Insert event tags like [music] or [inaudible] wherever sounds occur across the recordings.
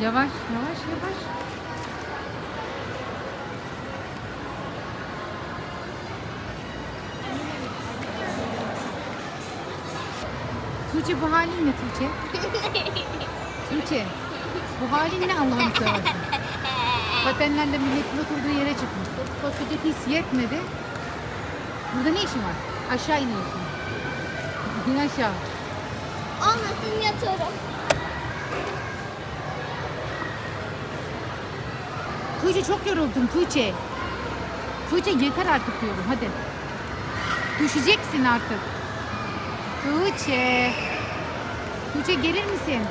Yavaş yavaş yavaş. Tuğçe bu halin ne Tuğçe? [laughs] Tuğçe bu halin ne Allah'ını seversen? Patenlerle milletin oturduğu yere çıkmış. Koskoca pis yetmedi. Burada ne işin var? Aşağı iniyorsun. İn aşağı. Olmasın yatarım. Tuğçe çok yoruldum Tuğçe. Tuğçe yeter artık diyorum hadi. Düşeceksin artık. Tuğçe. Tuğçe gelir misin?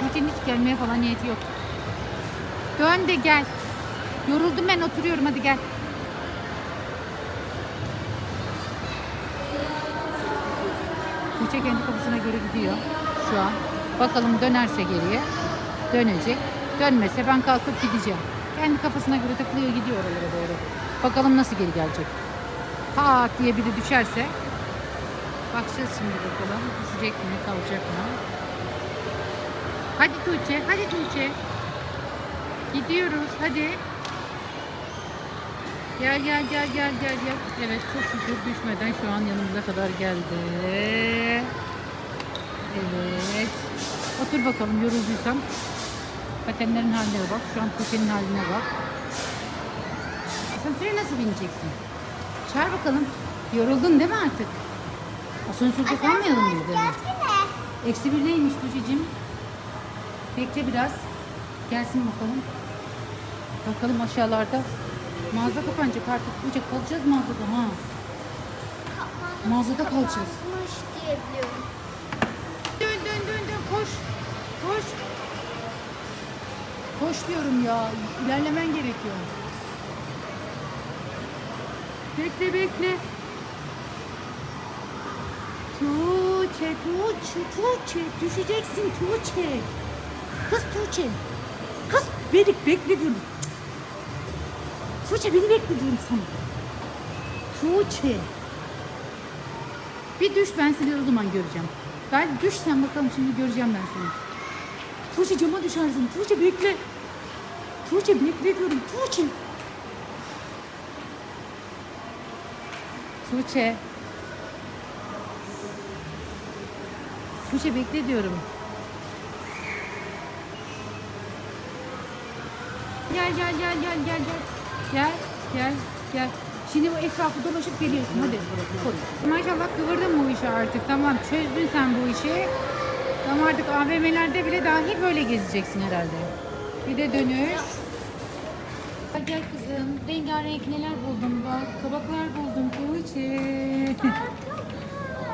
Tuğçe'nin hiç gelmeye falan niyeti yok. Dön de gel. Yoruldum ben oturuyorum hadi gel. Tuğçe kendi kafasına göre gidiyor şu an. Bakalım dönerse geriye. Dönecek. Dönmese ben kalkıp gideceğim. Kendi kafasına göre takılıyor gidiyor oralara doğru. Bakalım nasıl geri gelecek. Ha diye biri düşerse. Bakacağız şimdi bakalım. Düşecek mi kalacak mı? Hadi Tuğçe, hadi Tuğçe. Gidiyoruz, hadi. Gel gel gel gel gel gel. Evet çok şükür düşmeden şu an yanımıza kadar geldi. Evet. Otur bakalım yorulduysan. Patenlerin haline bak. Şu an Tuğçe'nin haline bak. Asansöre nasıl bineceksin? Çağır bakalım. Yoruldun değil mi artık? Asansörde kalmayalım. Gelsene. Eksi bir neymiş Tuğçe'cim? Bekle biraz. Gelsin bakalım. Bakalım aşağılarda. Mağaza kapanacak artık. Tuğçe kalacağız mağazada ha. Mağazada kalacağız. Kapatmış diye biliyorum. Dön dön dön dön koş. Koş. Koş diyorum ya. İlerlemen gerekiyor. Bekle bekle. Tuğçe, Tuğçe, Tuğçe. Düşeceksin Tuğçe. Kız Tuğçe. Kız beni bekle. Tuğçe beni bekle sana. Tuğçe. Bir düş ben seni o zaman göreceğim. Ben düş sen bakalım şimdi göreceğim ben seni. Tuğçe cama düşersin. Tuğçe bekle. Tuğçe bekle diyorum. Tuğçe. Tuğçe. Tuğçe bekle diyorum. Gel gel gel gel gel gel. Gel gel gel. Şimdi bu etrafı dolaşıp geliyorsun hadi. Maşallah kıvırdın bu işi artık. Tamam çözdün sen bu işi. Tamam artık AVM'lerde bile dahi böyle gezeceksin herhalde. Bir de dönüş. Gel, gel kızım. Rengarenk neler buldum bak. Kabaklar buldum Tuğçe.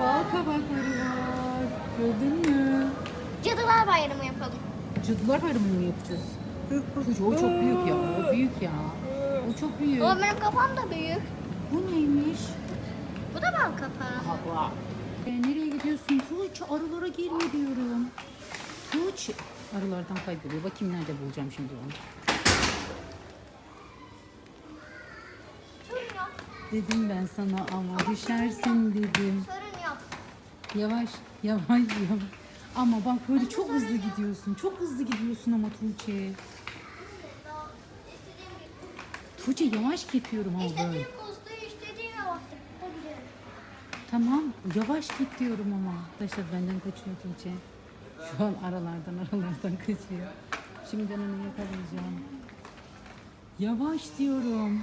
Bal kabakları var. Gördün mü? Cadılar Bayramı yapalım. Cadılar bayramı mı yapacağız? Tuğçe o çok büyük ya. O büyük ya. O çok büyük. Ama benim kafam da büyük. Bu neymiş? Bu da bal kapağı. Hava. E, nereye gidiyorsun? Tuğçe arılara girme diyorum. Tuğçe. Arılardan kayboluyor. Bakayım nerede bulacağım şimdi onu. Sorun yok. Dedim ben sana ama düşersin dedim. Sorun yok. Yavaş, yavaş, yavaş. Ama bak böyle çok hızlı gidiyorsun. Çok hızlı gidiyorsun ama Tuğçe. Tuğçe yavaş git diyorum ama böyle. İstediğim vakti. Tamam, yavaş git diyorum ama. Arkadaşlar benden kaçıyor Tuğçe. Şu an aralardan aralardan kaçıyor. Şimdi onu yakalayacağım. Yavaş diyorum.